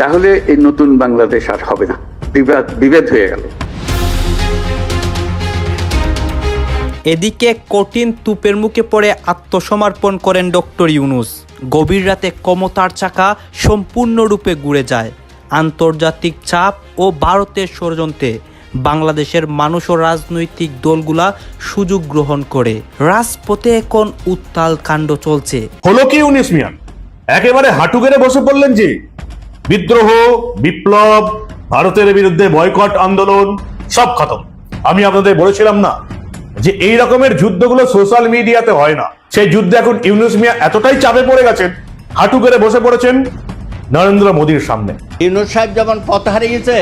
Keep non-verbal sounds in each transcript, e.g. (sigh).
তাহলে এই নতুন বাংলাদেশ আর হবে না। বিবাদ বিভেদ হয়ে গেল। এদিকে কঠিন তুপের মুখে পড়ে আত্মসমর্পণ করেন ডক্টর ইউনুস। গভীর রাতে ক্ষমতার চাকা সম্পূর্ণরূপে ঘুরে যায়। আন্তর্জাতিক চাপ ও ভারতের ষড়যন্ত্রে বাংলাদেশের মানুষ ও রাজনৈতিক দলগুলা সুযোগ গ্রহণ করে। রাজপথে এখন উত্তাল কাণ্ড চলছে। হলো কি উনিশ মিয়া একেবারে হাঁটু গেড়ে বসে পড়লেন যে বিদ্রোহ, বিপ্লব, ভারতের বিরুদ্ধে বয়কট, আন্দোলন, সব খতম। আমি আপনাদের বলেছিলাম না যে এই রকমের যুদ্ধগুলো সোশ্যাল মিডিয়াতে হয় না। সেই যুদ্ধে এখন ইউনুস মিয়া এতটাই চাপে পড়ে গেছেন, হাঁটু করে বসে পড়েছেন নরেন্দ্র মোদীর সামনে। ইউনুস সাহেব যখন পথ হারিয়েছে,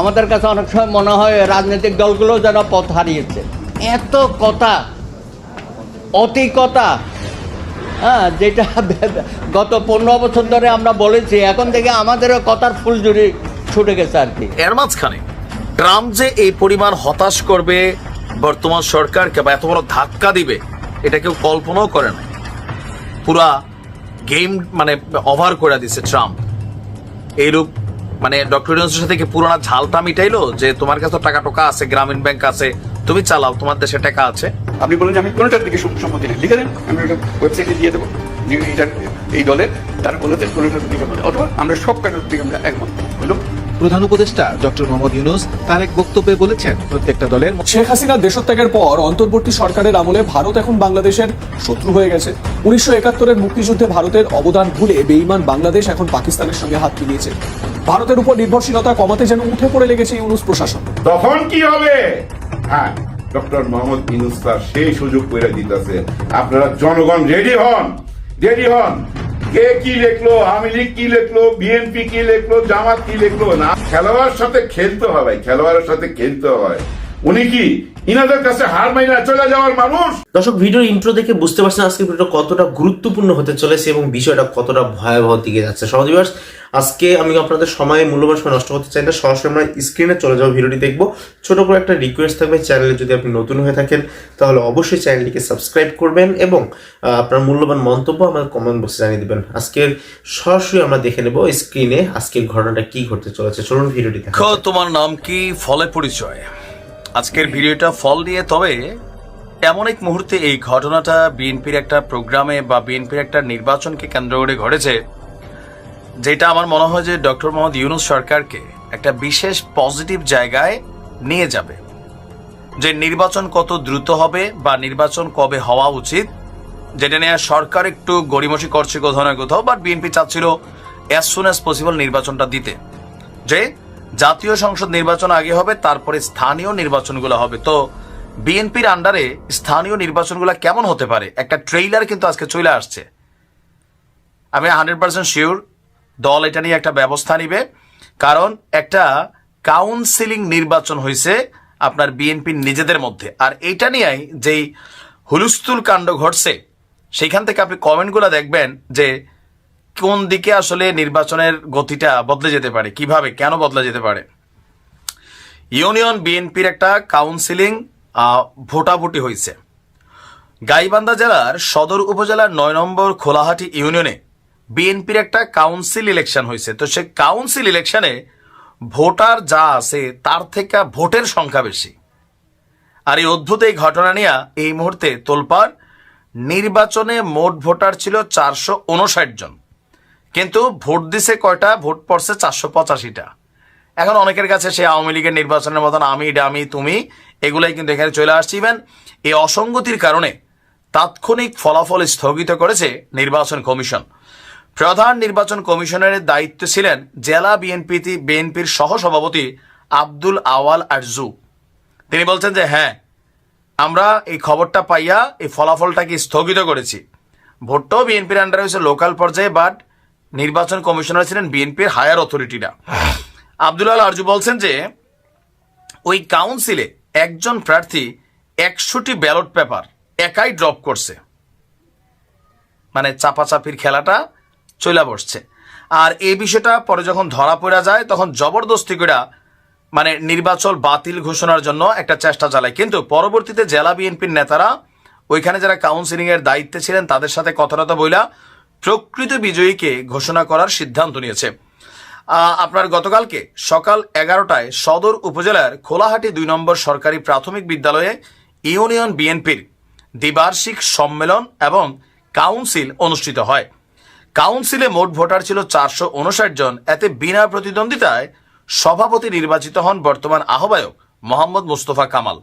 আমাদের কাছে অনেক সময় মনে হয় রাজনৈতিক দলগুলো যেন পথ হারিয়েছে। এত কথা, অতি কথা হ্যাঁ যেটা (laughs) গত পনেরো বছর ধরে আমরা বলেছি, এখন থেকে আমাদেরও কথার ফুলঝুরি ছুটে গেছে আর কি। এর মাঝখানে ট্রাম্প যে এই পরিমাণ হতাশ করবে, বর্তমান সরকারকে বা এত বড় ধাক্কা দিবে, এটা কেউ কল্পনাও করে না পুরা গেম মানে ওভার করে দিছে ট্রাম্প। এইরূপ মানে ডক্টর ইউনুসের সাথে কি পুরোনা ঝালটা মিটাইলো? যে তোমার কাছে টাকা টোকা আছে, গ্রামীণ ব্যাংক আছে, তুমি চালাও, তোমার দেশে টাকা আছে। আপনি বলেন যে আমি কোনোটার দিকে সম- সম্মতি নেই। লিখে দেন আমি ওটা ওয়েবসাইটে দিয়ে দেবো। যে এইটার এই দলের তারা বলেছেন কোনোটার দিকে। অথবা আমরা সব কাজের দিকে আমরা একমত। হলো প্রধান উপদেষ্টা ডক্টর মোহাম্মদ ইউনুস তার এক বক্তব্যে বলেছেন প্রত্যেকটা দলের শেখ হাসিনা দেশত্যাগের পর অন্তর্বর্তী সরকারের আমলে ভারত এখন বাংলাদেশের শত্রু হয়ে গেছে। উনিশশো একাত্তরের মুক্তিযুদ্ধে ভারতের অবদান ভুলে বেইমান বাংলাদেশ এখন পাকিস্তানের সঙ্গে হাত মিলিয়েছে। ভারতের উপর নির্ভরশীলতা কমাতে যেন উঠে পড়ে লেগেছে ইউনুস প্রশাসন। তখন কি হবে? হ্যাঁ। ডক্টর মোহাম্মদ ইউনুস স্যার সেই সুযোগ করে দিতেছে। আপনারা জনগণ রেডি হন রেডি হন। কে কি লেখলো, আওয়ামী লীগ কি লেখলো, বিএনপি কি লেখলো, জামাত কি লেখলো? না, খেলোয়াড়ের সাথে খেলতে হবে খেলোয়াড়ের সাথে খেলতে হয়। উনি কি ইনাদের কাছে হার মাইনা চলে যাওয়ার মানুষ? দর্শক ভিডিওর ইন্ট্রো দেখে বুঝতে পারছেন আজকে ভিডিওটা কতটা গুরুত্বপূর্ণ হতে চলেছে এবং বিষয়টা কতটা ভয়াবহ দিকে যাচ্ছে। সহজীবাস আজকে আমি আপনাদের সময় মূল্যবান সময় নষ্ট করতে চাই না। সরাসরি আমরা স্ক্রিনে চলে যাব ভিডিওটি দেখব। ছোট করে একটা রিকোয়েস্ট থাকবে চ্যানেলে যদি আপনি নতুন হয়ে থাকেন তাহলে অবশ্যই চ্যানেলটিকে সাবস্ক্রাইব করবেন এবং আপনার মূল্যবান মন্তব্য আমার কমেন্ট বক্সে জানিয়ে দেবেন। আজকের সরাসরি আমরা দেখে নেব স্ক্রিনে আজকের ঘটনাটা কি ঘটতে চলেছে। চলুন ভিডিওটি দেখা দেখো তোমার নাম কি? ফলে পরিচয়। আজকের ভিডিওটা ফল নিয়ে তবে এমন এক মুহূর্তে এই ঘটনাটা বিএনপির একটা প্রোগ্রামে বা বিএনপির একটা নির্বাচনকে কেন্দ্র করে ঘটেছে, যেটা আমার মনে হয় যে ডক্টর মোহাম্মদ ইউনুস সরকারকে একটা বিশেষ পজিটিভ জায়গায় নিয়ে যাবে। যে নির্বাচন কত দ্রুত হবে বা নির্বাচন কবে হওয়া উচিত, যেটা নিয়ে সরকার একটু গড়িমসি করছে কোথাও না কোথাও বাট বিএনপি চাচ্ছিল অ্যাজ সুন অ্যাজ পসিবল নির্বাচনটা দিতে। যে জাতীয় সংসদ নির্বাচন আগে হবে, তারপরে স্থানীয় নির্বাচনগুলো হবে। তো বিএনপির আন্ডারে স্থানীয় নির্বাচনগুলো কেমন হতে পারে? একটা ট্রেইলার কিন্তু আজকে চলে আসছে। আমি হান্ড্রেড পার্সেন্ট শিওর দল এটা নিয়ে একটা ব্যবস্থা নিবে, কারণ একটা কাউন্সিলিং নির্বাচন হয়েছে আপনার বিএনপির নিজেদের মধ্যে। আর এইটা নিয়েই যেই হুলুস্থুল কাণ্ড ঘটছে সেইখান থেকে আপনি কমেন্টগুলো দেখবেন যে কোন দিকে আসলে নির্বাচনের গতিটা বদলে যেতে পারে? কীভাবে? কেন বদলে যেতে পারে? ইউনিয়ন বিএনপির একটা কাউন্সিলিং ভোটাভুটি হয়েছে। গাইবান্ধা জেলার সদর উপজেলার নয় নম্বর খোলাহাটি ইউনিয়নে বিএনপির একটা কাউন্সিল ইলেকশন হয়েছে। তো সে কাউন্সিল ইলেকশনে ভোটার যা আছে তার থেকে ভোটের সংখ্যা বেশি। আর এই অদ্ভুত এই ঘটনা নিয়ে এই মুহূর্তে তোলপাড়, নির্বাচনে মোট ভোটার ছিল চারশো উনষাট জন। কিন্তু ভোট দিছে কয়টা? ভোট পড়ছে চারশো পঁচাশিটা। এখন অনেকের কাছে সে আওয়ামী লীগের নির্বাচনের মতন আমি ডামি তুমি, এগুলাই কিন্তু এখানে চলে আসছে। ইভেন এই অসঙ্গতির কারণে তাৎক্ষণিক ফলাফল স্থগিত করেছে নির্বাচন কমিশন। প্রধান নির্বাচন কমিশনের দায়িত্ব ছিলেন জেলা বিএনপি বিএনপির সহসভাপতি আব্দুল আওয়াল আরজু। তিনি বলছেন যে হ্যাঁ আমরা এই খবরটা পাইয়া এই ফলাফলটাকে স্থগিত করেছি। ভোটটাও বিএনপির আন্ডারে হয়েছে লোকাল পর্যায়ে বাট নির্বাচন কমিশনার ছিলেন বিএনপির হায়ার অথরিটিরা। আব্দুল আল আরজু বলছেন যে, ওই কাউন্সিলে একজন প্রার্থী একশোটি ব্যালট পেপার একাই ড্রপ করছে। মানে চাপাচাপির খেলাটা চলে বসছে। আর এই বিষয়টা পরে যখন ধরা পড়া যায়, তখন জবরদস্তি করে মানে নির্বাচন বাতিল ঘোষণার জন্য একটা চেষ্টা চালায়। কিন্তু পরবর্তীতে জেলা বিএনপির নেতারা, ওইখানে যারা কাউন্সিলিং এর দায়িত্বে ছিলেন, তাদের সাথে কথাটা বইলা প্রকৃত বিজয়ীকে ঘোষণা করার সিদ্ধান্ত নিয়েছে। আপনার গতকালকে সকাল এগারোটায় সদর উপজেলার খোলাহাটি দুই নম্বর সরকারি প্রাথমিক বিদ্যালয়ে ইউনিয়ন বিএনপির দ্বিবার্ষিক সম্মেলন এবং কাউন্সিল অনুষ্ঠিত হয়। কাউন্সিলে মোট ভোটার ছিল চারশো উনষাট জন। এতে বিনা প্রতিদ্বন্দ্বিতায় সভাপতি নির্বাচিত হন বর্তমান আহ্বায়ক মোহাম্মদ মুস্তফা কামাল।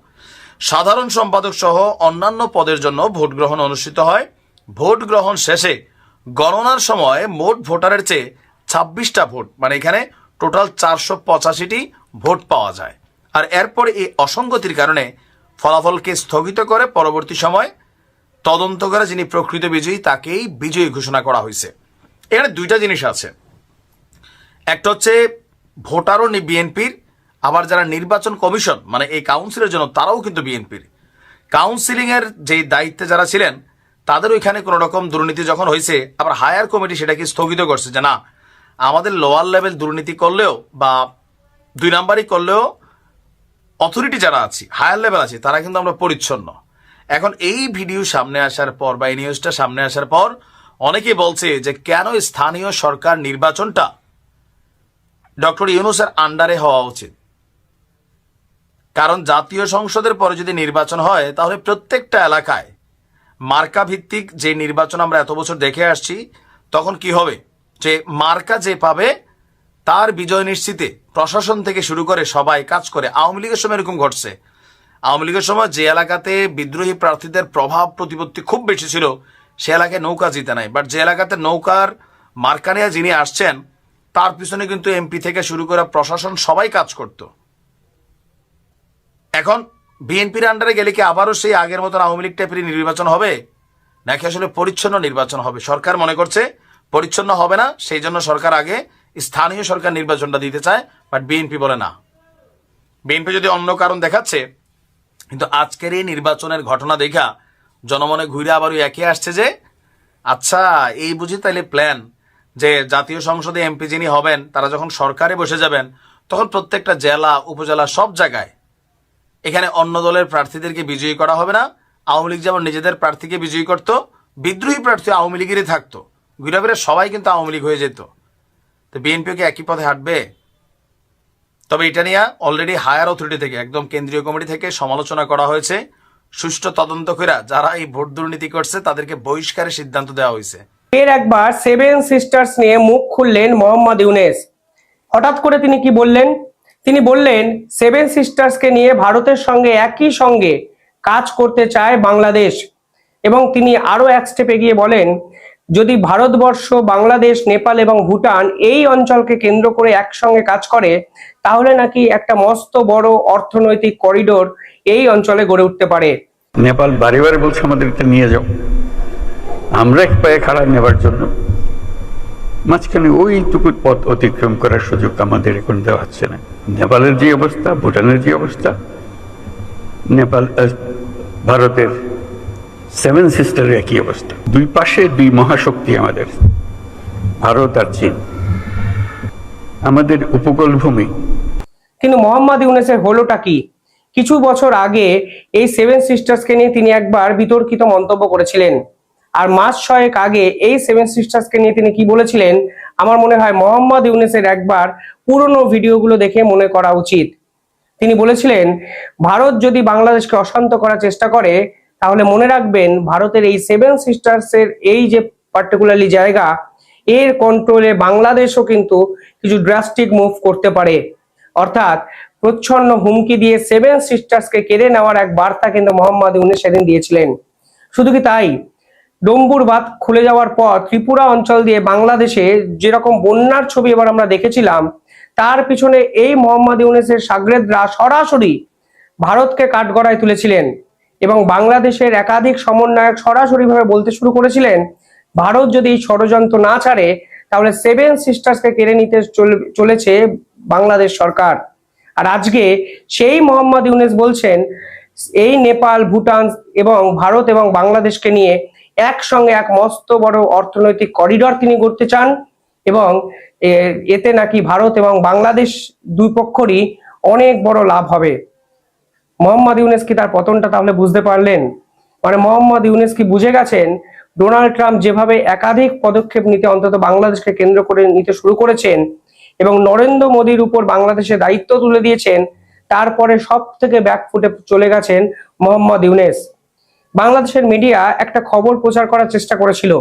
সাধারণ সম্পাদক সহ অন্যান্য পদের জন্য ভোট গ্রহণ অনুষ্ঠিত হয়। ভোট গ্রহণ শেষে গণনার সময় মোট ভোটারের চেয়ে ছাব্বিশটা ভোট মানে এখানে টোটাল চারশো পঁচাশিটি ভোট পাওয়া যায়। আর এরপর এই অসঙ্গতির কারণে ফলাফলকে স্থগিত করে পরবর্তী সময় তদন্ত করে যিনি প্রকৃত বিজয়ী তাকেই বিজয়ী ঘোষণা করা হয়েছে। এখানে দুইটা জিনিস আছে। একটা হচ্ছে ভোটারও বিএনপির, আবার যারা নির্বাচন কমিশন মানে এই কাউন্সিলের জন্য তারাও কিন্তু বিএনপির। কাউন্সিলিংয়ের যে দায়িত্বে যারা ছিলেন তাদেরও ওইখানে কোনো রকম দুর্নীতি যখন হয়েছে আবার হায়ার কমিটি সেটাকে স্থগিত করছে যে না, আমাদের লোয়ার লেভেল দুর্নীতি করলেও বা দুই নাম্বারই করলেও অথরিটি যারা আছে হায়ার লেভেল আছে, তারা কিন্তু আমরা পরিচ্ছন্ন। এখন এই ভিডিও সামনে আসার পর বা এই নিউজটা সামনে আসার পর অনেকে বলছে যে কেন স্থানীয় সরকার নির্বাচনটা ডক্টর ইউনুসের আন্ডারে হওয়া উচিত? কারণ জাতীয় সংসদের পরে যদি নির্বাচন হয়, তাহলে প্রত্যেকটা এলাকায় মার্কা ভিত্তিক যে নির্বাচন আমরা এত বছর দেখে আসছি, তখন কি হবে? যে মার্কা যে পাবে, তার বিজয় নিশ্চিতে প্রশাসন থেকে শুরু করে সবাই কাজ করে। আওয়ামী লীগের সময় এরকম ঘটছে। আওয়ামী লীগের সময় যে এলাকাতে বিদ্রোহী প্রার্থীদের প্রভাব প্রতিপত্তি খুব বেশি ছিল, সে এলাকায় নৌকা জিতে নাই। বাট যে এলাকাতে নৌকার মার্কা নিয়ে যিনি আসছেন, তার পিছনে কিন্তু এমপি থেকে শুরু করে প্রশাসন সবাই কাজ করত। এখন বিএনপির আন্ডারে গেলে কি আবারও সেই আগের মতন আওয়ামী লীগ টাইপের নির্বাচন হবে? নাকি আসলে পরিচ্ছন্ন নির্বাচন হবে? সরকার মনে করছে পরিচ্ছন্ন হবে না, সেই জন্য সরকার আগে স্থানীয় সরকার নির্বাচনটা দিতে চায় বাট বিএনপি বলে না। বিএনপি যদি অন্য কারণ দেখাচ্ছে, কিন্তু আজকের এই নির্বাচনের ঘটনা দেখা জনমনে ঘুরে আবার ওই একই আসছে যে আচ্ছা এই বুঝি তাইলে প্ল্যান যে জাতীয় সংসদে এমপি যিনি হবেন, তারা যখন সরকারে বসে যাবেন, তখন প্রত্যেকটা জেলা, উপজেলা, সব জায়গায় এখানে অন্য দলের প্রার্থীদেরকে বিজয়ী করা হবে না। আওয়ামী লীগ যেমন নিজেদের প্রার্থীকে বিজয়ী করত, বিদ্রোহী প্রার্থী আওয়ামী লীগেরই থাকতো। ঘুরে সবাই কিন্তু আওয়ামী লীগ হয়ে যেত। তো বিএনপিও কি একই পথে হাঁটবে? তবে এটা নিয়ে অলরেডি হায়ার অথরিটি থেকে, একদম কেন্দ্রীয় কমিটি থেকে সমালোচনা করা হয়েছে। সুষ্ঠু তদন্ত করে যারা এই ভোট দুর্নীতি করছে, তাদেরকে বহিষ্কারের সিদ্ধান্ত দেওয়া হয়েছে। এর একবার সেভেন সিস্টার্স নিয়ে মুখ খুললেন মোহাম্মদ ইউনেস। হঠাৎ করে তিনি কি বললেন? তিনি বললেন সেভেন সিস্টার্সকে নিয়ে ভারতের সঙ্গে একই সঙ্গে কাজ করতে চায় বাংলাদেশ। এবং তিনি আরও এক স্টেপ এগিয়ে বলেন, যদি ভারতবর্ষ, বাংলাদেশ, নেপাল এবং ভুটান এই অঞ্চলকে কেন্দ্র করে একসঙ্গে কাজ করে, তাহলে নাকি একটা মস্ত বড় অর্থনৈতিক করিডোর এই অঞ্চলে গড়ে উঠতে পারে। নেপাল বারে বারে বলছে, আমাদেরকে নিয়ে যাও। আমরা এক পায়ে খাড়া নেবার জন্য মাঝখানে ওইটুকু পথ অতিক্রম করার সুযোগ আমাদের এখন দেওয়া হচ্ছে না। নেপালের যে অবস্থা, ভুটানের যে অবস্থা, নেপাল ভারতের সেভেন সিস্টারের একই অবস্থা। দুই পাশে দুই মহাশক্তি আমাদের, ভারত আর চীন। আমাদের উপকূল ভূমি কিন্তু মোহাম্মদ ইউনেসের হলোটা কি? কিছু বছর আগে এই সেভেন সিস্টার্সকে নিয়ে তিনি একবার বিতর্কিত মন্তব্য করেছিলেন। আর মাস ছয়েক আগে এই সেভেন সিস্টার্সকে নিয়ে তিনি কি বলেছিলেন? আমার মনে হয় মোহাম্মদ ইউনেসের একবার পুরনো ভিডিওগুলো দেখে মনে করা উচিত। তিনি বলেছিলেন, ভারত যদি বাংলাদেশকে অশান্ত করার চেষ্টা করে, তাহলে মনে রাখবেন ভারতের এই সেভেন সিস্টার্সের এই যে পার্টিকুলারলি জায়গা, এর কন্ট্রোলে বাংলাদেশও কিন্তু কিছু ড্রাস্টিক মুভ করতে পারে। অর্থাৎ প্রচ্ছন্ন হুমকি দিয়ে সেভেন সিস্টার্সকে কেড়ে নেওয়ার এক বার্তা কিন্তু মোহাম্মদ ইউনুস সেদিন দিয়েছিলেন। শুধু কি তাই? ডম্বুর বাঁধ খুলে যাওয়ার পর ত্রিপুরা অঞ্চল দিয়ে বাংলাদেশে যেরকম বন্যার ছবি এবার আমরা দেখেছিলাম, তার পিছনে এই মোহাম্মদ ইউনেসের সাগরেদরা সরাসরি ভারতকে কাঠগড়ায় তুলেছিলেন এবং বাংলাদেশের একাধিক সমন্বয়ক সরাসরিভাবে বলতে শুরু করেছিলেন, ভারত যদি এই ষড়যন্ত্র না ছাড়ে, তাহলে সেভেন সিস্টার্সকে কেড়ে নিতে চল- চলেছে বাংলাদেশ সরকার। আর আজকে সেই মোহাম্মদ ইউনেস বলছেন, এই নেপাল, ভুটান এবং ভারত এবং বাংলাদেশকে নিয়ে একসঙ্গে এক মস্ত বড় অর্থনৈতিক করিডর তিনি করতে চান এবং এতে নাকি ভারত এবং বাংলাদেশ দুই পক্ষরই অনেক বড় লাভ হবে। মোহাম্মদ ইউনেস কি তার পতনটা তাহলে বুঝতে পারলেন? মানে মোহাম্মদ ইউনেস কি বুঝে গেছেন ডোনাল্ড ট্রাম্প যেভাবে একাধিক পদক্ষেপ নিতে অন্তত বাংলাদেশকে কেন্দ্র করে নিতে শুরু করেছেন এবং নরেন্দ্র মোদীর উপর বাংলাদেশে দায়িত্ব তুলে দিয়েছেন, তারপরে সব থেকে ব্যাকফুটে চলে গেছেন মোহাম্মদ ইউনেস বাংলাদেশের মিডিয়া একটা খবর প্রচার করার চেষ্টা করেছিল।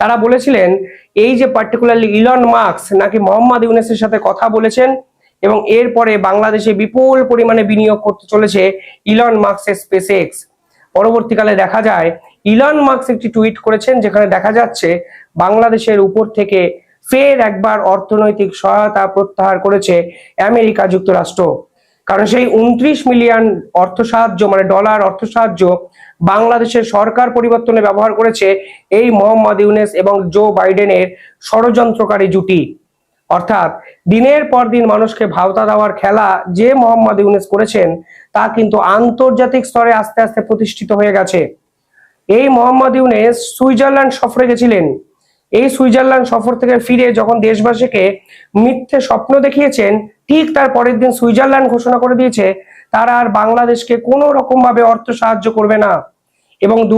তারা বলেছিলেন, এই যে পার্টিকুলারলি ইলন মার্কস নাকি মোহাম্মদ ইউনেসের সাথে কথা বলেছেন এবং এরপরে বাংলাদেশে বিপুল পরিমাণে বিনিয়োগ করতে চলেছে ইলন মার্কসের স্পেস এক্স পরবর্তীকালে দেখা যায় ইলন মার্কস একটি টুইট করেছেন যেখানে দেখা যাচ্ছে, বাংলাদেশের উপর থেকে ফের একবার অর্থনৈতিক সহায়তা প্রত্যাহার করেছে আমেরিকা যুক্তরাষ্ট্র। কারণ সেই উনত্রিশ মিলিয়ন অর্থ সাহায্য মানে ডলার অর্থ সাহায্য বাংলাদেশের সরকার পরিবর্তনে ব্যবহার করেছে এই মোহাম্মদ ইউনেস এবং জো বাইডেনের ষড়যন্ত্রকারী জুটি। অর্থাৎ দিনের পর দিন মানুষকে ভাওতা দেওয়ার খেলা যে মোহাম্মদ ইউনেস করেছেন, তা কিন্তু আন্তর্জাতিক স্তরে আস্তে আস্তে প্রতিষ্ঠিত হয়ে গেছে। এই মোহাম্মদ ইউনেস সুইজারল্যান্ড সফরে গেছিলেন। এই সুইজারল্যান্ড সফর থেকে ফিরে যখন দেশবাসীকে মিথ্যে স্বপ্ন দেখিয়েছেন, ঠিক তার পরের দিন সুইজারল্যান্ড ঘোষণা করে দিয়েছে, তারা আর বাংলাদেশকে কোনো রকম ভাবে অর্থ সাহায্য করবে না। এবং দু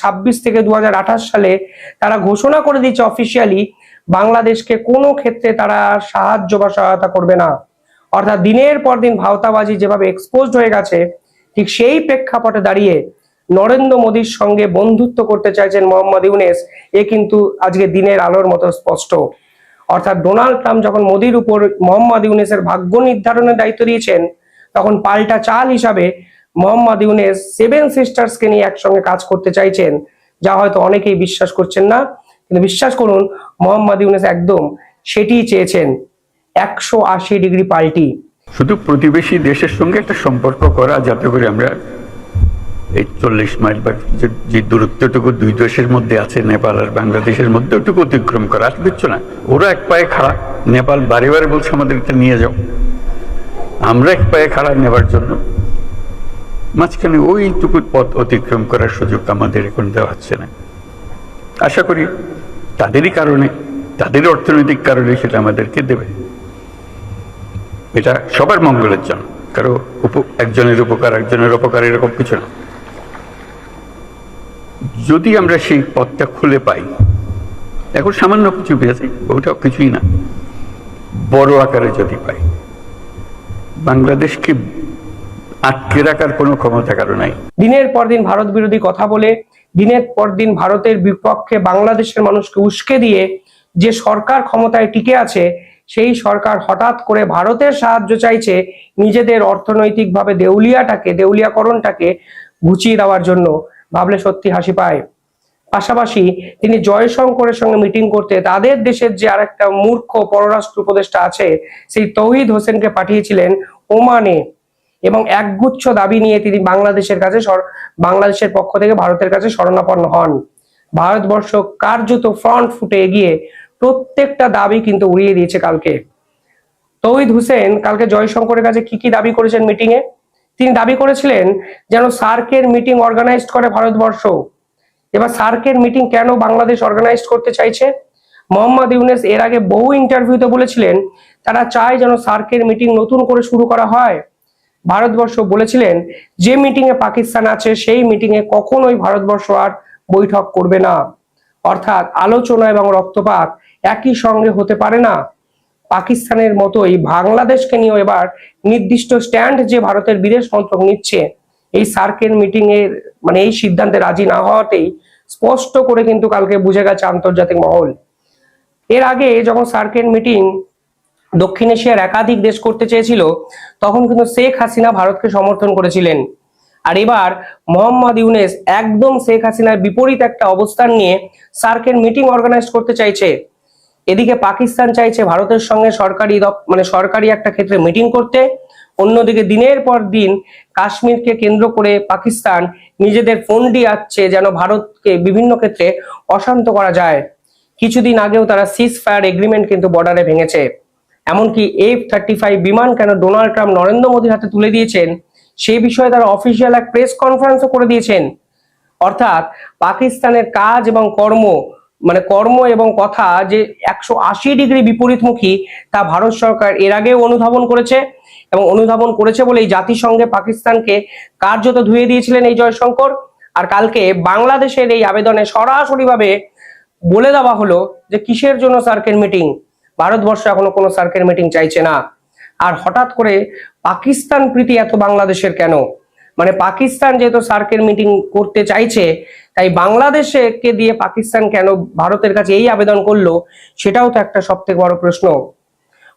ছাব্বিশ থেকে দু হাজার আঠাশ সালে তারা ঘোষণা করে দিয়েছে অফিসিয়ালি বাংলাদেশকে কোনো ক্ষেত্রে তারা সাহায্য বা সহায়তা করবে না। অর্থাৎ দিনের পর দিন ভাওতাবাজি যেভাবে এক্সপোজড হয়ে গেছে, ঠিক সেই প্রেক্ষাপটে দাঁড়িয়ে নরেন্দ্র মোদীর সঙ্গে বন্ধুত্ব করতে চাইছেন মোহাম্মদ ইউনেস, এ কিন্তু আজকে দিনের আলোর মতো স্পষ্ট। অর্থাৎ ডোনাল্ড ট্রাম্প যখন মোদীর উপর মোহাম্মদ ইউনেসের ভাগ্য নির্ধারণের দায়িত্ব দিয়েছেন, তখন পাল্টা চাল হিসাবে মোহাম্মদ ইউনেস সেভেন সিস্টার্সকে নিয়ে একসঙ্গে কাজ করতে চাইছেন, যা হয়তো অনেকেই বিশ্বাস করছেন না। কিন্তু বিশ্বাস করুন, মোহাম্মদ ইউনেস একদম সেটিই চেয়েছেন, একশো আশি ডিগ্রি পাল্টি। শুধু প্রতিবেশী দেশের সঙ্গে একটা সম্পর্ক করা, যাতে করে আমরা এই চল্লিশ মাইল বা যে- দূরত্বটুকু দুই দেশের মধ্যে আছে, নেপাল আর বাংলাদেশের মধ্যে, ওটুকু অতিক্রম করা। আর কিচ্ছু না। ওরা এক পায়ে খাড়া। নেপাল বারে বারে বলছে আমাদেরকে নিয়ে যাও। আমরা এক পায়ে খাড়া নেবার জন্য। মাঝখানে ওইটুকু পথ অতিক্রম করার সুযোগ আমাদের এখন দেওয়া হচ্ছে না। আশা করি তাদেরই কারণে, তাদের অর্থনৈতিক কারণে সেটা আমাদেরকে দেবে। এটা সবার মঙ্গলের জন্য। কারও একজনের উপকার, একজনের অপকার এরকম কিছু না। যদি আমরা সেই পথটা খুলে পাই এখন সামান্য কিছু পেয়েছে ওটাও কিছুই না। বড় আকারে যদি পাই। বাংলাদেশকে আটকে রাখার কোনো ক্ষমতা কারও নাই। দিনের পর দিন ভারত বিরোধী কথা বলে, দিনের পর দিন ভারতের বিপক্ষে বাংলাদেশের মানুষকে উস্কে দিয়ে যে সরকার ক্ষমতায় টিকে আছে, সেই সরকার হঠাৎ করে ভারতের সাহায্য চাইছে নিজেদের অর্থনৈতিকভাবে দেউলিয়াটাকে, দেউলিয়াকরণটাকে ঘুচিয়ে দেওয়ার জন্য। ভাবলে সত্যি হাসি পায়। পাশাপাশি তিনি জয়শঙ্করের সঙ্গে মিটিং করতে তাদের দেশের যে আরেকটা মূর্খ পররাষ্ট্র উপদেষ্টা আছে, সেই তৌহিদ হোসেনকে পাঠিয়েছিলেন ওমানে এবং একগুচ্ছ দাবি নিয়ে তিনি বাংলাদেশের কাছে বাংলাদেশের পক্ষ থেকে ভারতের কাছে শরণাপন্ন হন। ভারতবর্ষ কার্যত ফ্রন্ট ফুটে এগিয়ে প্রত্যেকটা দাবি কিন্তু উড়িয়ে দিয়েছে কালকে। তৌহিদ হোসেন কালকে জয়শঙ্করের কাছে কি কি দাবি করেছেন মিটিং এ তিনি দাবি করেছিলেন যেন সার্কের মিটিং অর্গানাইজড করে ভারতবর্ষ। এবার সার্কের মিটিং কেন বাংলাদেশ অর্গানাইজ করতে চাইছে? মোহাম্মদ ইউনেস এর আগে বহু ইন্টারভিউতে বলেছিলেন, তারা চায় যেন সার্কের মিটিং নতুন করে শুরু করা হয়। ভারতবর্ষ বলেছিলেন, যে মিটিং এ পাকিস্তান আছে, সেই মিটিং এ কখনোই ভারতবর্ষ আর বৈঠক করবে না। অর্থাৎ আলোচনা এবং রক্তপাত একই সঙ্গে হতে পারে না। পাকিস্তানের মতোই বাংলাদেশকে নিয়েও এবার নির্দিষ্ট স্ট্যান্ড যে ভারতের বিদেশ মন্ত্রক নিচ্ছে, এই সার্কের মিটিং এর মানে এই সিদ্ধান্তে রাজি না হওয়াতেই স্পষ্ট করে কিন্তু কালকে বুঝে গেছে আন্তর্জাতিক মহল। এর আগে যখন সার্কের মিটিং দক্ষিণ এশিয়ার একাধিক দেশ করতে চেয়েছিল, তখন কিন্তু শেখ হাসিনা ভারতকে সমর্থন করেছিলেন। আর এবার মোহাম্মদ ইউনেস একদম শেখ হাসিনার বিপরীত একটা অবস্থান নিয়ে সার্কের মিটিং অর্গানাইজ করতে চাইছে। এদিকে পাকিস্তান চাইছে ভারতের সঙ্গে সরকারি মানে সরকারি একটা ক্ষেত্রে মিটিং করতে। অন্যদিকে দিনের পর দিন কাশ্মীরকে কেন্দ্র করে পাকিস্তান নিজেদের ফন্ডি আচ্ছে যেন ভারতকে বিভিন্ন ক্ষেত্রে অশান্ত করা যায়। কিছুদিন আগেও তারা সিজ ফায়ার এগ্রিমেন্ট কিন্তু বর্ডারে ভেঙেছে। এমনকি এফ থার্টি ফাইভ বিমান কেন ডোনাল্ড ট্রাম্প নরেন্দ্র মোদীর হাতে তুলে দিয়েছেন সেই বিষয়ে তারা অফিসিয়াল এক প্রেস কনফারেন্সও করে দিয়েছেন। অর্থাৎ পাকিস্তানের কাজ এবং কর্ম মানে কর্ম এবং কথা যে একশো আশি ডিগ্রি বিপরীতমুখী তা ভারত সরকার এর আগেও অনুধাবন করেছে এবং অনুধাবন করেছে বলেই জাতিসংঘে পাকিস্তানকে কার্যত ধুয়ে দিয়েছিলেন এই জয়শঙ্কর। আর কালকে বাংলাদেশের এই আবেদনে সরাসরিভাবে বলে দেওয়া হলো যে কিসের জন্য সার্কেল মিটিং? ভারতবর্ষ এখনও কোনো সার্কের মিটিং চাইছে না। আর হঠাৎ করে পাকিস্তান প্রীতি এত বাংলাদেশের কেন? মানে পাকিস্তান যেহেতু সার্কের মিটিং করতে চাইছে তাই বাংলাদেশে কে দিয়ে পাকিস্তান কেন ভারতের কাছে এই আবেদন করল, সেটাও তো একটা সব থেকে বড় প্রশ্ন।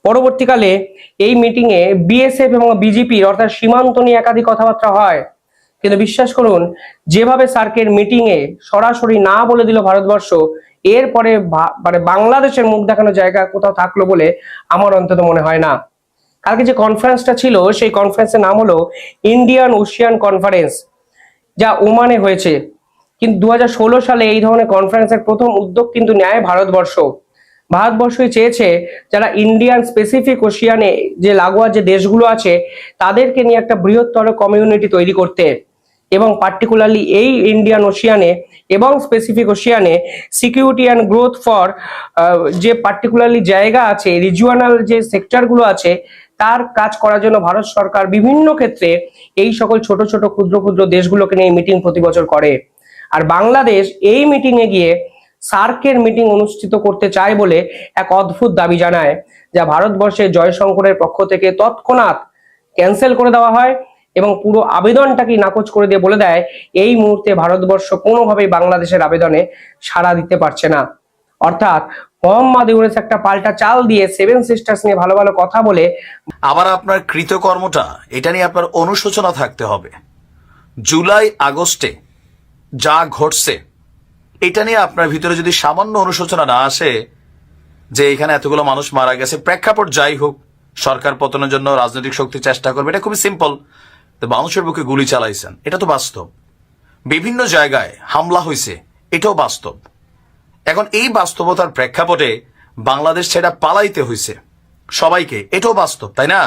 পরবর্তীকালে এই মিটিং এ বিএসএফ এবং বিজেপি অর্থাৎ সীমান্ত নিয়ে একাধিক কথাবার্তা হয়। কিন্তু বিশ্বাস করুন, যেভাবে সার্কের মিটিং এ সরাসরি না বলে দিল ভারতবর্ষ, এরপরে মানে বাংলাদেশের মুখ দেখানোর জায়গা কোথাও থাকল বলে আমার অন্তত মনে হয় না। কালকে যে কনফারেন্সটা ছিল, সেই কনফারেন্সের নাম হলো ইন্ডিয়ান ওশিয়ান কনফারেন্স যা ওমানে হয়েছে। কিন্তু দু হাজার ষোলো সালে এই ধরনের কনফারেন্সের প্রথম উদ্যোগ কিন্তু নেয় ভারতবর্ষ। ভারতবর্ষই চেয়েছে যারা ইন্ডিয়ান স্পেসিফিক ওশিয়ানে যে লাগোয়া যে দেশগুলো আছে, তাদেরকে নিয়ে একটা বৃহত্তর কমিউনিটি তৈরি করতে এবং পার্টিকুলারলি এই ইন্ডিয়ান ওশিয়ানে এবং স্পেসিফিক ওশিয়ানে সিকিউরিটি অ্যান্ড গ্রোথ ফর যে পার্টিকুলারলি জায়গা আছে রিজিওনাল যে সেক্টরগুলো আছে, তার কাজ করার জন্য ভারত সরকার বিভিন্ন ক্ষেত্রে এই সকল ছোট ছোট, ক্ষুদ্র ক্ষুদ্র দেশগুলোকে নিয়ে মিটিং প্রতি বছর করে। আর বাংলাদেশ এই মিটিংয়ে গিয়ে সার্কের মিটিং অনুষ্ঠিত করতে চায় বলে এক অদ্ভুত দাবি জানায়, যা ভারতবর্ষের জয়শঙ্করের পক্ষ থেকে তৎক্ষণাৎ ক্যান্সেল করে দেওয়া হয় এবং পুরো আবেদনটাকে নাকচ করে দিয়ে বলে দেয়, এই মুহূর্তে ভারতবর্ষ কোনোভাবেই বাংলাদেশের আবেদনে সাড়া দিতে পারছে না। অর্থাৎ মোহাম্মদ ইউনুস একটা পাল্টা চাল দিয়ে সেভেন সিস্টার্স নিয়ে ভালো ভালো কথা বলে আবার আপনার কৃতকর্মটা, এটা নিয়ে আপনার অনুশোচনা থাকতে হবে। জুলাই আগস্টে যা ঘটছে, এটা নিয়ে আপনার ভিতরে যদি সামান্য অনুশোচনা না আসে যে এখানে এতগুলো মানুষ মারা গেছে, প্রেক্ষাপট যাই হোক, সরকার পতনের জন্য রাজনৈতিক শক্তি চেষ্টা করবে, এটা খুবই সিম্পল মানুষের বুকে গুলি চালাইছেন, এটা তো বাস্তব। বিভিন্ন জায়গায় হামলা হয়েছে, এটাও বাস্তব। এখন এই বাস্তবতার প্রেক্ষাপটে বাংলাদেশ ছেড়া পালাইতে হয়েছে, সবাইকে, এটাও বাস্তব, তাই না?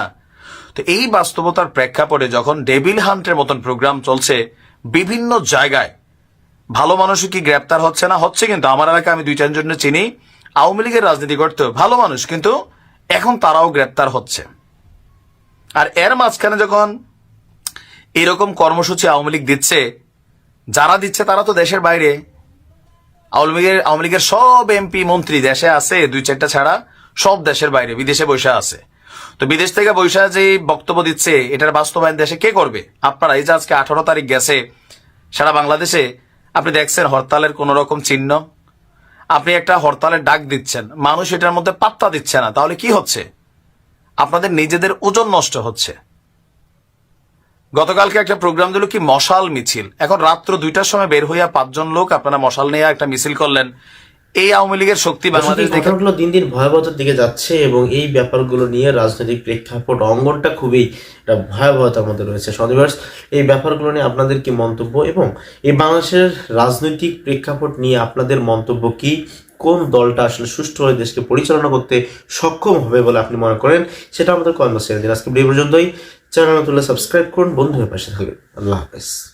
তো এই বাস্তবতার প্রেক্ষাপটে যখন ডেভিল হান্টের মতন প্রোগ্রাম চলছে, বিভিন্ন জায়গায় ভালো মানুষও কি গ্রেপ্তার হচ্ছে না? হচ্ছে কিন্তু আমার এলাকায় আমি দুই চারজন চিনি। আওয়ামী লীগের রাজনীতি করতে ভালো মানুষ, কিন্তু এখন তারাও গ্রেপ্তার হচ্ছে। আর এর মাঝখানে যখন এরকম কর্মসূচি আওয়ামী লীগ দিচ্ছে, যারা দিচ্ছে তারা তো দেশের বাইরে। আওয়ামী লীগের আওয়ামী লীগের সব এমপি, মন্ত্রী দেশে আছে দুই চারটা ছাড়া সব দেশের বাইরে, বিদেশে বসে আছে। তো বিদেশ থেকে বৈশা যে বক্তব্য দিচ্ছে, এটার বাস্তবায়ন দেশে কে করবে? আপনারা, এই যে আজকে আঠারো তারিখ গেছে, সারা বাংলাদেশে আপনি দেখছেন হরতালের কোন রকম চিহ্ন। আপনি একটা হরতালের ডাক দিচ্ছেন। মানুষ এটার মধ্যে পাত্তা দিচ্ছে না। তাহলে কি হচ্ছে? আপনাদের নিজেদের ওজন নষ্ট হচ্ছে। গতকালকে একটা প্রোগ্রাম দিল কি, মশাল মিছিল। এখন রাত্র দুইটার সময় বের হইয়া পাঁচজন লোক আপনারা মশাল নিয়ে একটা মিছিল করলেন। এই আওয়ামী লীগের শক্তি বাংলাদেশ ঘটনাগুলো দিন দিন ভয়াবহতার দিকে যাচ্ছে এবং এই ব্যাপারগুলো নিয়ে রাজনৈতিক প্রেক্ষাপট অঙ্গনটা খুবই একটা ভয়াবহতার মধ্যে রয়েছে। সদিবার্স এই ব্যাপারগুলো নিয়ে আপনাদের কি মন্তব্য এবং এই বাংলাদেশের রাজনৈতিক প্রেক্ষাপট নিয়ে আপনাদের মন্তব্য কি? কোন দলটা আসলে সুষ্ঠুভাবে দেশকে পরিচালনা করতে সক্ষম হবে বলে আপনি মনে করেন? সেটা আমাদের দিন। আজকে এই পর্যন্তই। চ্যানেল তুলে সাবস্ক্রাইব করুন বন্ধু হয়ে পাশে থাকবেন। আল্লাহ হাফেজ।